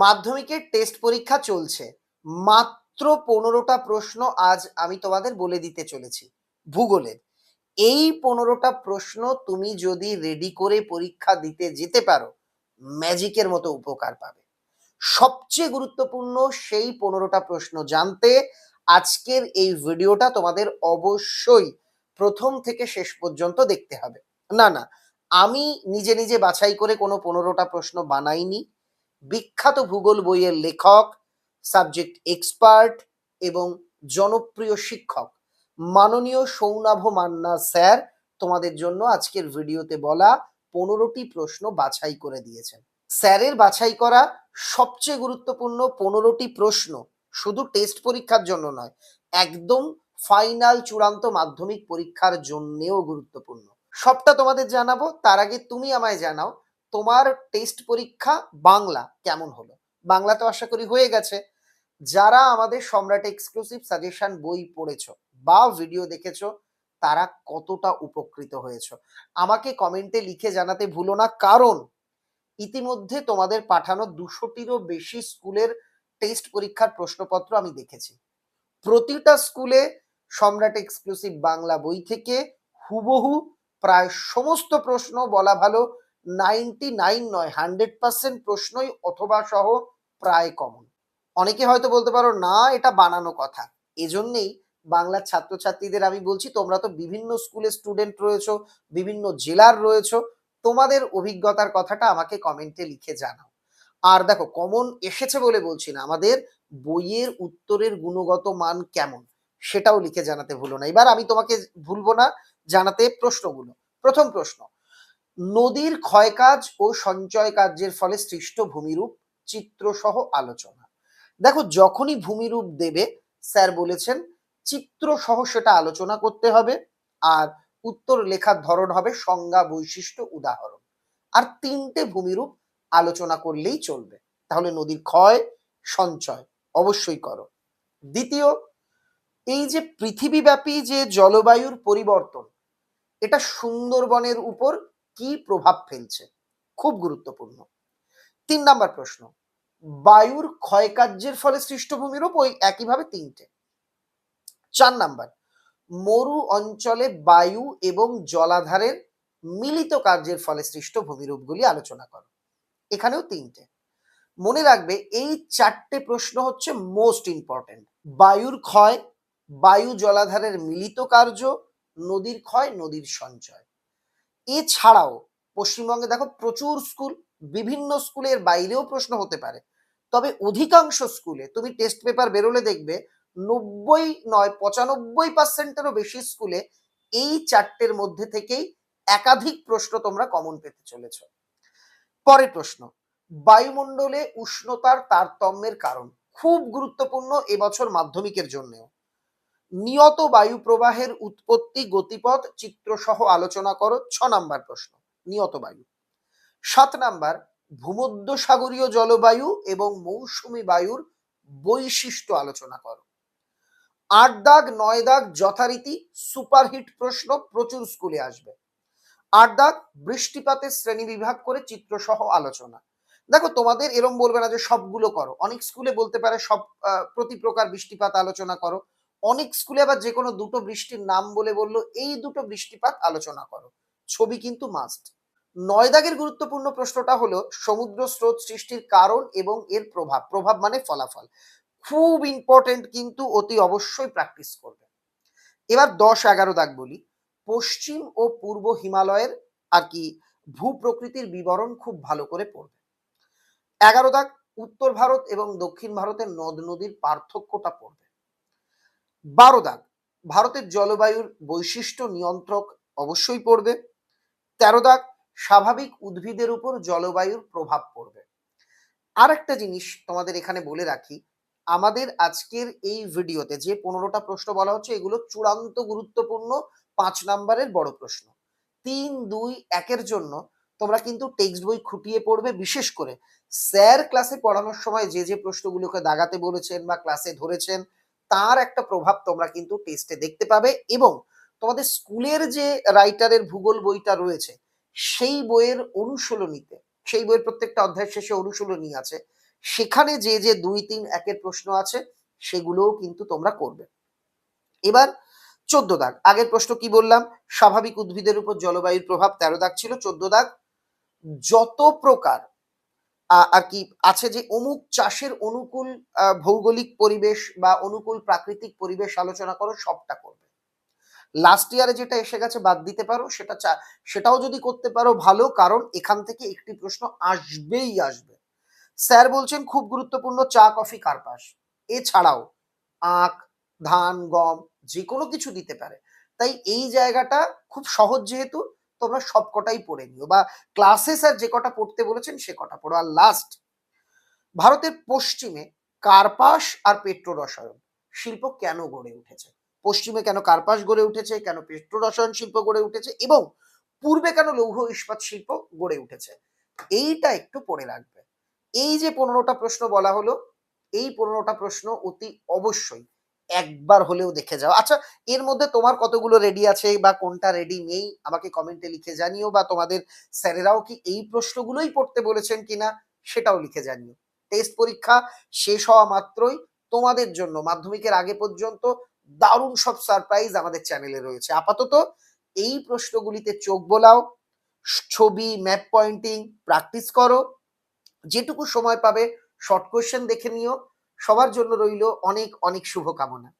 মাধ্যমিকের টেস্ট পরীক্ষা চলছে। মাত্র পনেরোটা প্রশ্ন আজ আমি তোমাদের বলে দিতে চলেছি। ভূগোলের এই পনেরোটা প্রশ্ন তুমি যদি রেডি করে পরীক্ষা দিতে যেতে পারো ম্যাজিকের মতো উপকার পাবে। সবচেয়ে গুরুত্বপূর্ণ সেই পনেরোটা প্রশ্ন জানতে আজকের এই ভিডিওটা তোমাদের অবশ্যই প্রথম থেকে শেষ পর্যন্ত দেখতে হবে। না না, আমি নিজে নিজে বাছাই করে কোনো পনেরোটা প্রশ্ন বানাইনি। বিখ্যাত ভূগোল বইয়ের লেখক সাবজেক্ট এক্সপার্ট এবং জনপ্রিয় শিক্ষক। মাননীয় সৌনাভ মান্না স্যার তোমাদের জন্য আজকের ভিডিওতে বলা পনেরোটি প্রশ্ন বাছাই করে দিয়েছেন। স্যারের বাছাই করা সবচেয়ে গুরুত্বপূর্ণ পনেরোটি প্রশ্ন শুধু টেস্ট পরীক্ষার জন্য নয়, একদম ফাইনাল চূড়ান্ত মাধ্যমিক পরীক্ষার জন্যেও গুরুত্বপূর্ণ। সবটা তোমাদের জানাব, তার আগে তুমি আমায় জানাও তোমার টেস্ট পরীক্ষা বাংলা কেমন হলো? বাংলা তো আশা করি হয়ে গেছে। যারা আমাদের সম্রাট এক্সক্লুসিভ সাজেশন বই পড়েছো বা ভিডিও দেখেছ, তারা কতটা উপকৃত হয়েছো? আমাকে কমেন্টে লিখে জানাতে ভুলো না, কারণ ইতিমধ্যে তোমাদের পাঠানো দুশোটিরও বেশি স্কুলের টেস্ট পরীক্ষার প্রশ্নপত্র আমি দেখেছি। প্রতিটা স্কুলে সম্রাট এক্সক্লুসিভ বাংলা বই থেকে হুবহু প্রায় সমস্ত প্রশ্ন বলা ভালো নাইনটি নাইন নয়, হান্ড্রেড পার্সেন্ট প্রশ্নই অথবা সহ প্রায় কমন অনেকে হয়তো বলতে পারো, না, এটা বানানো কথা। এজন্যেই বাংলার ছাত্রছাত্রীদের আমি বলছি, তোমরা তো বিভিন্ন স্কুলের স্টুডেন্ট রয়েছো, বিভিন্ন জেলার রয়েছো, তোমাদের অভিজ্ঞতার কথাটা আমাকে কমেন্টে লিখে জানাও। আর দেখো কমন এসেছে বলে বলছি না, আমাদের বইয়ের উত্তরের গুণগত মান কেমন, সেটাও লিখে জানাতে ভুলো না। এবার আমি তোমাকে ভুলবো না, জানাতে প্রশ্নগুলো। প্রথম প্রশ্ন নদীর ক্ষয়কাজ ও সঞ্চয় কার্যের ফলে সৃষ্ট ভূমিরূপ চিত্রসহ আলোচনা। দেখো, যখনই ভূমিরূপ দেবে, স্যার বলেছেন চিত্র সহ সেটা আলোচনা করতে হবে আর উত্তর লেখার ধরন হবে সংজ্ঞা বৈশিষ্ট্য উদাহরণ। আর তিনটে ভূমিরূপ আলোচনা করলেই চলবে। তাহলে নদীর ক্ষয়, সঞ্চয় অবশ্যই করো। দ্বিতীয়, এই যে পৃথিবীব্যাপী যে জলবায়ুর পরিবর্তন, এটা সুন্দরবনের উপর কি প্রভাব ফেলছে? খুব গুরুত্বপূর্ণ। তিন নাম্বার প্রশ্ন, বায়ুর ক্ষয়কার্যের ফলে সৃষ্ট ভূমিরূপ ওই একইভাবে তিনটে। চার নাম্বার, মরু অঞ্চলে বায়ু এবং জলাধারের মিলিত কার্যের ফলে সৃষ্ট ভূমিরূপগুলি আলোচনা করো। এখানেও তিনটে। মনে রাখবে, এই চারটে প্রশ্ন হচ্ছে মোস্ট ইম্পর্টেন্ট বায়ুর ক্ষয়, বায়ু জলাধারের মিলিত কার্য, নদীর ক্ষয়, নদীর সঞ্চয়। এছাড়াও পশ্চিমবঙ্গে দেখো প্রচুর স্কুল বিভিন্ন স্কুলের বাইরেও প্রশ্ন হতে পারে। তবে অধিকাংশ স্কুলে তুমি টেস্ট পেপার বেরোলে দেখবে নব্বই নয়, পঁচানব্বই পার্সেন্টেরও বেশি স্কুলে এই চারটের মধ্যে থেকেই একাধিক প্রশ্ন তোমরা কমন পেতে চলেছ। পরের প্রশ্ন, বায়ুমণ্ডলে উষ্ণতার তারতম্যের কারণ খুব গুরুত্বপূর্ণ এবছর মাধ্যমিকের জন্যও। নিয়ত বায়ু প্রবাহের উৎপত্তি গতিপথ, চিত্রসহ আলোচনা করো, ছ নাম্বার প্রশ্ন, নিয়ত বায়ু। সাত নাম্বার, ভূমধ্যসাগরীয় জলবায়ু এবং মৌসুমী বায়ুর বৈশিষ্ট্য আলোচনা করো। আট দাগ, নয় দাগ যথারীতি সুপারহিট প্রশ্ন প্রচুর স্কুলে আসবে। আট দাগ, বৃষ্টিপাতের শ্রেণি বিভাগ করে চিত্রসহ আলোচনা। দেখো, তোমাদের এরম বলবে না যে সবগুলো করো। অনেক স্কুলে বলতে পারে সব প্রতি প্রকার বৃষ্টিপাত আলোচনা করো। অনেক স্কুলে আবার যে কোনো দুটো বৃষ্টির নাম বলে বলল, এই দুটো বৃষ্টিপাত আলোচনা করো। ছবি কিন্তু মাস্ট নয় দাগের গুরুত্বপূর্ণ প্রশ্নটা হলো, সমুদ্র স্রোত সৃষ্টির কারণ এবং এর প্রভাব। প্রভাব মানে ফলাফল। খুব ইম্পর্টেন্ট কিন্তু অতি অবশ্যই প্র্যাকটিস করবে। এবার দশ এগারো দাগ বলি। পশ্চিম ও পূর্ব হিমালয়ের আর কি ভূ প্রকৃতির বিবরণ খুব ভালো করে পড়বে। এগারো দাগ উত্তর ভারত এবং দক্ষিণ ভারতের নদ নদীর পার্থক্যটা পড়বে। বারো দাগ। ভারতের জলবায়ুর বৈশিষ্ট্য নিয়ন্ত্রক অবশ্যই পড়বে। তেরো দাগ স্বাভাবিক উদ্ভিদের উপর জলবায়ুর প্রভাব পড়বে। আর একটা জিনিস তোমাদের এখানে বলে রাখি, আমাদের আজকের এই ভিডিওতে যে পনেরোটা প্রশ্ন বলা হচ্ছে, এগুলো চূড়ান্ত গুরুত্বপূর্ণ পাঁচ নাম্বারের বড় প্রশ্ন। তিন, দুই, একের জন্য তোমরা কিন্তু টেক্সট বই খুঁটিয়ে পড়বে, বিশেষ করে স্যার ক্লাসে পড়ানোর সময় যে যে প্রশ্নগুলোকে দাগাতে বলেছেন বা ক্লাসে ধরেছেন তার একটা প্রভাব তোমরা কিন্তু টেস্টে দেখতে পাবে এবং তোমাদের স্কুলের যে রাইটারের ভূগোল বইটা রয়েছে, সেই বইয়ের অনুশীলনীতে, সেই বইয়ের প্রত্যেকটা অধ্যায়ের শেষে অনুশীলনী আছে, সেখানে যে যে দুই, তিন, একের প্রশ্ন আছে, সেগুলোও কিন্তু তোমরা করবে। এবার চোদ্দ দাগ, আগের প্রশ্ন কি বললাম? স্বাভাবিক উদ্ভিদের উপর জলবায়ুর প্রভাব তেরো দাগ ছিল, চোদ্দ দাগ। যত প্রকার আর কি আছে যে অমুক চাষের অনুকূল ভৌগোলিক পরিবেশ বা অনুকূল প্রাকৃতিক পরিবেশ আলোচনা করো, সবটা করবে। লাস্ট ইয়ারে যেটা এসে গেছে, বাদ দিতে পারো, সেটা সেটাও যদি করতে পারো ভালো, কারণ এখান থেকে একটি প্রশ্ন আসবেই আসবে। স্যার বলছেন, খুব গুরুত্বপূর্ণ চা, কফি, কার্পাস। এছাড়াও আখ, ধান, গম যে কোনো কিছু দিতে পারে। তাই এই জায়গাটা খুব সহজ যেহেতু তোমরা সবকটাই পড়ে নিও বা ক্লাসে স্যার যে কটা পড়তে বলেছেন সে কটা পড়ো। আর লাস্ট ভারতের পশ্চিমে কার্পাস আর পেট্রো রসায়ন শিল্প কেন গড়ে উঠেছে? পশ্চিমে কেন কার্পাস গড়ে উঠেছে? কেন পেট্রো রসায়ন শিল্প গড়ে উঠেছে? এবং পূর্বে কেন লৌহ ইস্পাত শিল্প গড়ে উঠেছে? এইটা একটু পড়ে রাখবে। এই যে পনেরোটা প্রশ্ন বলা হলো, এই পনেরোটা প্রশ্ন অতি অবশ্যই একবার হলেও দেখে যাও। আচ্ছা এর মধ্যে তোমার কতগুলো রেডি আছে বা কোনটা রেডি নেই? আমাকে কমেন্টে লিখে জানিও বা তোমাদের স্যারেরাও কি এই প্রশ্নগুলোই পড়তে বলেছেন কিনা সেটাও লিখে জানিও। টেস্ট পরীক্ষা শেষ হওয়া মাত্রই তোমাদের জন্য, মাধ্যমিকের আগে পর্যন্ত দারুণ সব সারপ্রাইজ আমাদের চ্যানেলে রয়েছে। আপাতত এই প্রশ্নগুলিতে চোখ বোলাও, ছবি ম্যাপ পয়েন্টিং প্র্যাকটিস করো, যেটুকু সময় পাবে শর্ট কোয়েশ্চেন দেখে নিও সবার জন্য রইল অনেক অনেক শুভকামনা।